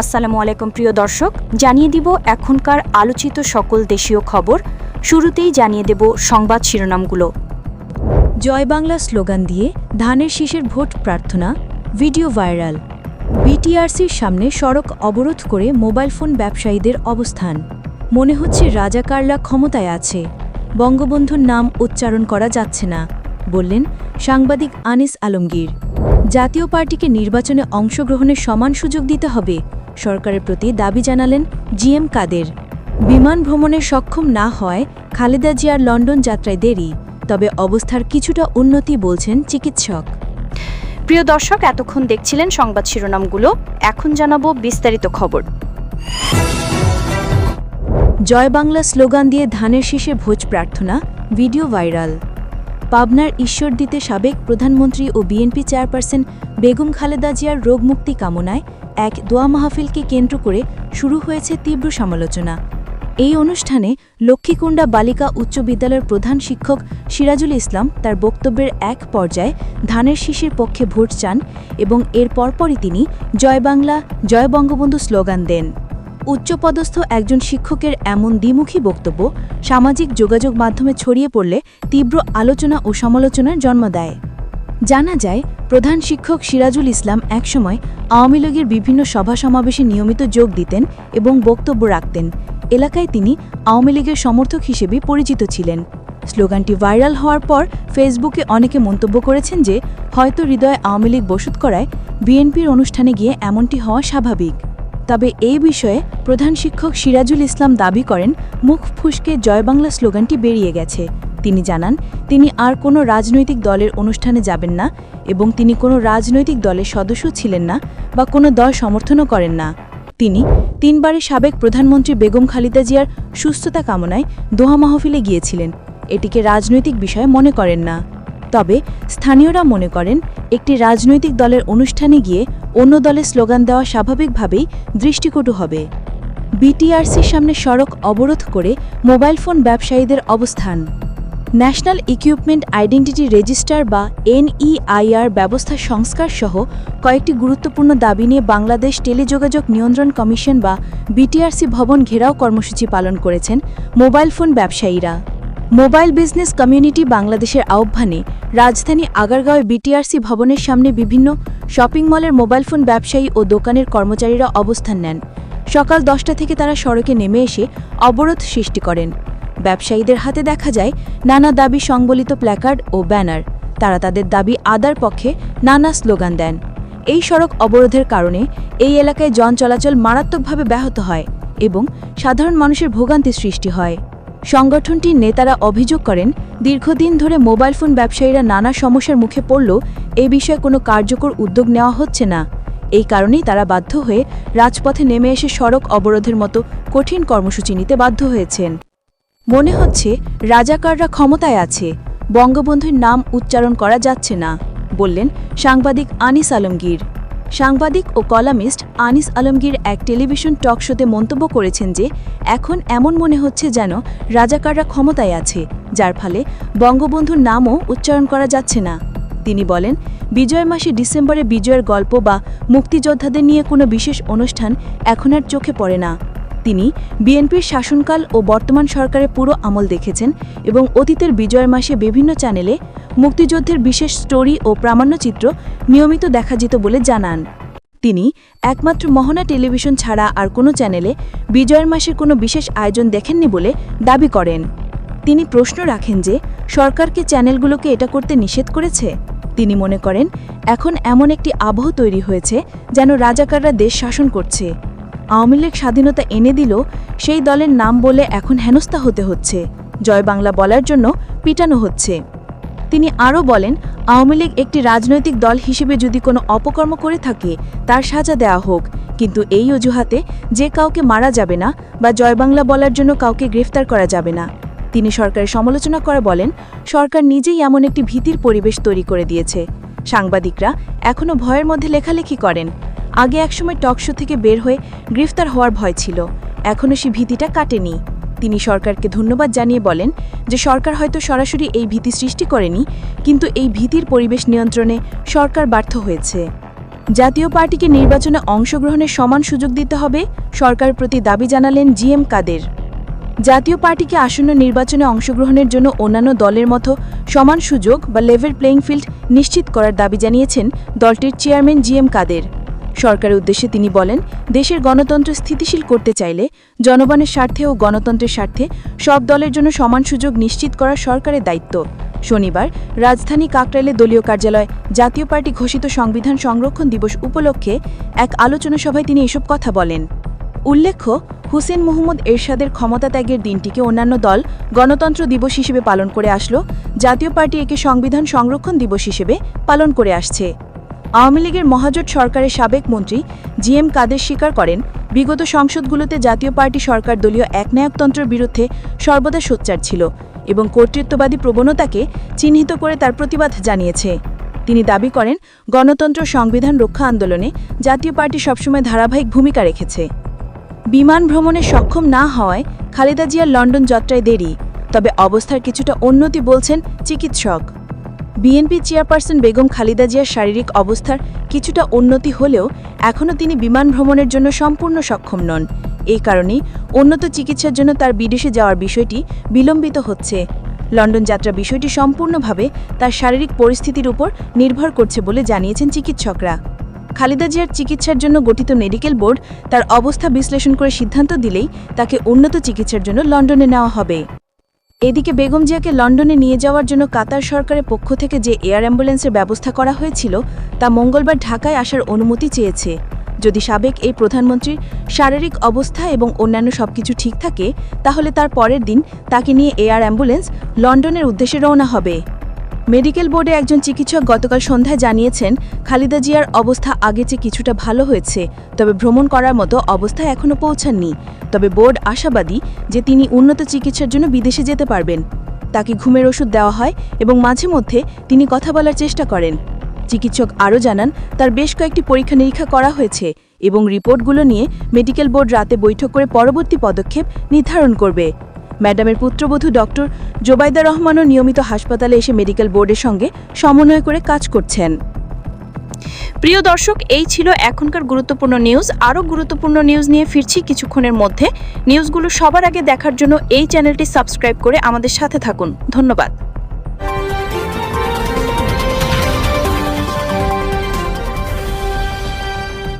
আসসালামু আলাইকুম প্রিয় দর্শক, জানিয়ে দিব এখনকার আলোচিত সকল দেশীয় খবর। শুরুতেই জানিয়ে দেব সংবাদ শিরোনামগুলো। জয় বাংলা স্লোগান দিয়ে ধানের শীষের ভোট প্রার্থনা, ভিডিও ভাইরাল। বিটিআরসির সামনে সড়ক অবরোধ করে মোবাইল ফোন ব্যবসায়ীদের অবস্থান। মনে হচ্ছে রাজাকারলা ক্ষমতায় আছে। বঙ্গবন্ধুর নাম উচ্চারণ করা যাচ্ছে না, বললেন সাংবাদিক আনিস আলমগীর। জাতীয় পার্টিকে নির্বাচনে অংশগ্রহণের সমান সুযোগ দিতে হবে সরকারের প্রতি দাবি জানালেন জিএম কাদের। বিমান ভ্রমণে সক্ষম না হয় খালেদা জিয়ার লন্ডন যাত্রায় দেরি তবে অবস্থার কিছুটা উন্নতি বলছেন চিকিৎসক। প্রিয় দর্শক এতক্ষণ দেখছিলেন সংবাদ শিরোনামগুলো। এখন জানাব বিস্তারিত খবর। জয় বাংলা স্লোগান দিয়ে ধানের শীষে ভোজ প্রার্থনা ভিডিও ভাইরাল। পাবনার ঈশ্বরদীতে সাবেক প্রধানমন্ত্রী ও বিএনপি চেয়ারপারসন বেগম খালেদা জিয়ার রোগমুক্তি কামনায় এক দোয়া মাহফিলকে কেন্দ্র করে শুরু হয়েছে তীব্র সমালোচনা। এই অনুষ্ঠানে লক্ষ্মীকুণ্ডা বালিকা উচ্চ বিদ্যালয়ের প্রধান শিক্ষক সিরাজুল ইসলাম তার বক্তব্যের এক পর্যায়ে ধানের শীষের পক্ষে ভোট চান এবং এর পরপরই তিনি জয় বাংলা, জয় বঙ্গবন্ধু স্লোগান দেন। উচ্চপদস্থ একজন শিক্ষকের এমন দ্বিমুখী বক্তব্য সামাজিক যোগাযোগ মাধ্যমে ছড়িয়ে পড়লে তীব্র আলোচনা ও সমালোচনার জন্ম দেয়। জানা যায়, প্রধান শিক্ষক সিরাজুল ইসলাম একসময় আওয়ামী লীগের বিভিন্ন সভা সমাবেশে নিয়মিত যোগ দিতেন এবং বক্তব্য রাখতেন। এলাকায় তিনি আওয়ামী লীগের সমর্থক হিসেবে পরিচিত ছিলেন। স্লোগানটি ভাইরাল হওয়ার পর ফেসবুকে অনেকে মন্তব্য করেছেন যে, হয়তো হৃদয়ে আওয়ামী লীগ বসত করায় বিএনপির অনুষ্ঠানে গিয়ে এমনটি হওয়া স্বাভাবিক। তবে এই বিষয়ে প্রধান শিক্ষক সিরাজুল ইসলাম দাবি করেন, মুখ ফুসকে জয় বাংলা স্লোগানটি বেরিয়ে গেছে। তিনি জানান, তিনি আর কোনো রাজনৈতিক দলের অনুষ্ঠানে যাবেন না এবং তিনি কোনো রাজনৈতিক দলের সদস্য ছিলেন না বা কোনো দল সমর্থনও করেন না। তিনি তিনবারের সাবেক প্রধানমন্ত্রী বেগম খালিদা জিয়ার সুস্থতা কামনায় দোহা মাহফিলে গিয়েছিলেন। এটিকে রাজনৈতিক বিষয় মনে করেন না। তবে স্থানীয়রা মনে করেন, একটি রাজনৈতিক দলের অনুষ্ঠানে গিয়ে অন্য দলের স্লোগান দেওয়া স্বাভাবিকভাবেই দৃষ্টিকটু হবে। বিটিআরসির সামনে সড়ক অবরোধ করে মোবাইল ফোন ব্যবসায়ীদের অবস্থান। ন্যাশনাল ইকুইপমেন্ট আইডেন্টিটি রেজিস্টার বা এনইআইআর ব্যবস্থা সংস্কার সহ কয়েকটি গুরুত্বপূর্ণ দাবি নিয়ে বাংলাদেশ টেলিযোগাযোগ নিয়ন্ত্রণ কমিশন বা বিটিআরসি ভবন ঘেরাও কর্মসূচি পালন করেছেন মোবাইল ফোন ব্যবসায়ীরা। মোবাইল বিজনেস কমিউনিটি বাংলাদেশের আহ্বানে রাজধানী আগারগাঁওয়ে বিটিআরসি ভবনের সামনে বিভিন্ন শপিং মলের মোবাইল ফোন ব্যবসায়ী ও দোকানের কর্মচারীরা অবস্থান নেন। সকাল দশটা থেকে তারা সড়কে নেমে এসে অবরোধ সৃষ্টি করেন। ব্যবসায়ীদের হাতে দেখা যায় নানা দাবি সংবলিত প্ল্যাকার্ড ও ব্যানার। তারা তাদের দাবি আদার পক্ষে নানা স্লোগান দেন। এই সড়ক অবরোধের কারণে এই এলাকায় জন চলাচল মারাত্মকভাবে ব্যাহত হয় এবং সাধারণ মানুষের ভোগান্তি সৃষ্টি হয়। সংগঠনটির নেতারা অভিযোগ করেন, দীর্ঘদিন ধরে মোবাইল ফোন ব্যবসায়ীরা নানা সমস্যার মুখে পড়লেও এ বিষয়ে কোনো কার্যকর উদ্যোগ নেওয়া হচ্ছে না। এই কারণেই তারা বাধ্য হয়ে রাজপথে নেমে এসে সড়ক অবরোধের মতো কঠিন কর্মসূচি নিতে বাধ্য হয়েছেন। মনে হচ্ছে রাজাকাররা ক্ষমতায় আছে, বঙ্গবন্ধুর নাম উচ্চারণ করা যাচ্ছে না, বললেন সাংবাদিক আনিস আলমগীর। সাংবাদিক ও কলামিস্ট আনিস আলমগীর এক টেলিভিশন টক শোতে মন্তব্য করেছেন যে, এখন এমন মনে হচ্ছে যেন রাজাকাররা ক্ষমতায় আছে, যার ফলে বঙ্গবন্ধুর নামও উচ্চারণ করা যাচ্ছে না। তিনি বলেন, বিজয় মাসে ডিসেম্বরে বিজয়ের গল্প বা মুক্তিযোদ্ধাদের নিয়ে কোনো বিশেষ অনুষ্ঠান এখন আর চোখে পড়ে না। তিনি বিএনপির শাসনকাল ও বর্তমান সরকারের পুরো আমল দেখেছেন এবং অতীতের বিজয় মাসে বিভিন্ন চ্যানেলে মুক্তিযুদ্ধের বিশেষ স্টোরি ও প্রামাণ্যচিত্র নিয়মিত দেখা যেত বলে জানান। তিনি একমাত্র মহনা টেলিভিশন ছাড়া আর কোনো চ্যানেলে বিজয়ের মাসের কোনো বিশেষ আয়োজন দেখেননি বলে দাবি করেন। তিনি প্রশ্ন রাখেন যে সরকারকে চ্যানেলগুলোকে এটা করতে নিষেধ করেছে? তিনি মনে করেন, এখন এমন একটি আবহ তৈরি হয়েছে যেন রাজাকাররা দেশ শাসন করছে। আওয়ামী লীগ স্বাধীনতা এনে দিল সেই দলের নাম বলে এখন হেনস্থা হতে হচ্ছে। জয় বাংলা বলার জন্য পিটানো হচ্ছে। তিনি আরও বলেন, আওয়ামী লীগ একটি রাজনৈতিক দল হিসেবে যদি কোনো অপকর্ম করে থাকে, তার সাজা দেওয়া হোক। কিন্তু এই অজুহাতে যে কাউকে মারা যাবে না বা জয় বাংলা বলার জন্য কাউকে গ্রেফতার করা যাবে না। তিনি সরকারের সমালোচনা করে বলেন, সরকার নিজেই এমন একটি ভীতির পরিবেশ তৈরি করে দিয়েছে। সাংবাদিকরা এখনও ভয়ের মধ্যে লেখালেখি করেন। আগে একসময় টকশো থেকে বের হয়ে গ্রেফতার হওয়ার ভয় ছিল। এখনও সে ভীতিটা কাটেনি। তিনি সরকারকে ধন্যবাদ জানিয়ে বলেন যে সরকার হয়তো সরাসরি এই ভীতি সৃষ্টি করেনি, কিন্তু এই ভীতির পরিবেশ নিয়ন্ত্রণে সরকার ব্যর্থ হয়েছে। জাতীয় পার্টিকে নির্বাচনে অংশগ্রহণের সমান সুযোগ দিতে হবে, সরকার প্রতি দাবি জানালেন জিএম কাদের। জাতীয় পার্টিকে আসন্ন নির্বাচনে অংশগ্রহণের জন্য অন্যান্য দলের মতো সমান সুযোগ বা লেভেল প্লেইং ফিল্ড নিশ্চিত করার দাবি জানিয়েছেন দলটির চেয়ারম্যান জিএম কাদের। সরকারের উদ্দেশ্যে তিনি বলেন, দেশের গণতন্ত্র স্থিতিশীল করতে চাইলে জনগণের স্বার্থে ও গণতন্ত্রের স্বার্থে সব দলের জন্য সমান সুযোগ নিশ্চিত করা সরকারের দায়িত্ব। শনিবার রাজধানী কাকরাইলে দলীয় কার্যালয় জাতীয় পার্টি ঘোষিত সংবিধান সংরক্ষণ দিবস উপলক্ষে এক আলোচনা সভায় তিনি এসব কথা বলেন। উল্লেখ্য, হুসেন মোহাম্মদ এরশাদের ক্ষমতা ত্যাগের দিনটিকে অন্যান্য দল গণতন্ত্র দিবস হিসেবে পালন করে আসলো। জাতীয় পার্টি একে সংবিধান সংরক্ষণ দিবস হিসেবে পালন করে আসছে। আওয়ামী লীগের মহাজোট সরকারের সাবেক মন্ত্রী জি এম কাদের স্বীকার করেন, বিগত সংসদগুলোতে জাতীয় পার্টি সরকার দলীয় একনায়কতন্ত্রের বিরুদ্ধে সর্বদা সোচ্চার ছিল এবং কর্তৃত্ববাদী প্রবণতাকে চিহ্নিত করে তার প্রতিবাদ জানিয়েছে। তিনি দাবি করেন, গণতন্ত্র সংবিধান রক্ষা আন্দোলনে জাতীয় পার্টি সবসময় ধারাবাহিক ভূমিকা রেখেছে। বিমান ভ্রমণে সক্ষম না হওয়ায় খালেদা জিয়ার লন্ডন যাত্রায় দেরি, তবে অবস্থার কিছুটা উন্নতি বলছেন চিকিৎসক। বিএনপি চেয়ারপারসন বেগম খালেদা জিয়ার শারীরিক অবস্থার কিছুটা উন্নতি হলেও এখনও তিনি বিমান ভ্রমণের জন্য সম্পূর্ণ সক্ষম নন। এই কারণেই উন্নত চিকিৎসার জন্য তার বিদেশে যাওয়ার বিষয়টি বিলম্বিত হচ্ছে। লন্ডন যাত্রা বিষয়টি সম্পূর্ণভাবে তার শারীরিক পরিস্থিতির উপর নির্ভর করছে বলে জানিয়েছেন চিকিৎসকরা। খালেদা জিয়ার চিকিৎসার জন্য গঠিত মেডিকেল বোর্ড তার অবস্থা বিশ্লেষণ করে সিদ্ধান্ত দিলেই তাকে উন্নত চিকিৎসার জন্য লন্ডনে নেওয়া হবে। এদিকে বেগম জিয়াকে লন্ডনে নিয়ে যাওয়ার জন্য কাতার সরকারের পক্ষ থেকে যে এয়ার অ্যাম্বুলেন্সের ব্যবস্থা করা হয়েছিল, তা মঙ্গলবার ঢাকায় আসার অনুমতি চেয়েছে। যদি সাবেক এই প্রধানমন্ত্রীর শারীরিক অবস্থা এবং অন্যান্য সবকিছু ঠিক থাকে, তাহলে তার পরের দিন তাকে নিয়ে এয়ার অ্যাম্বুলেন্স লন্ডনের উদ্দেশ্যে রওনা হবে। মেডিকেল বোর্ডে একজন চিকিৎসক গতকাল সন্ধ্যায় জানিয়েছেন, খালিদা জিয়ার অবস্থা আগে চেয়ে কিছুটা ভালো হয়েছে, তবে ভ্রমণ করার মতো অবস্থায় এখনও পৌঁছাননি। তবে বোর্ড আশাবাদী যে তিনি উন্নত চিকিৎসার জন্য বিদেশে যেতে পারবেন। তাকে ঘুমের ওষুধ দেওয়া হয় এবং মাঝে মধ্যে তিনি কথা বলার চেষ্টা করেন। চিকিৎসক আরও জানান, তার বেশ কয়েকটি পরীক্ষা নিরীক্ষা করা হয়েছে এবং রিপোর্টগুলো নিয়ে মেডিকেল বোর্ড রাতে বৈঠক করে পরবর্তী পদক্ষেপ নির্ধারণ করবে। ম্যাডামের পুত্রবধূ ডক্টর জোবাইদা রহমানও নিয়মিত হাসপাতালে এসে মেডিকেল বোর্ডের সঙ্গে সমন্বয় করে কাজ করছেন। প্রিয় দর্শক, এই ছিল এখনকার গুরুত্বপূর্ণ নিউজ। আরও গুরুত্বপূর্ণ নিউজ নিয়ে ফিরছি কিছুক্ষণের মধ্যে। নিউজগুলো সবার আগে দেখার জন্য এই চ্যানেলটি সাবস্ক্রাইব করে আমাদের সাথে থাকুন। ধন্যবাদ।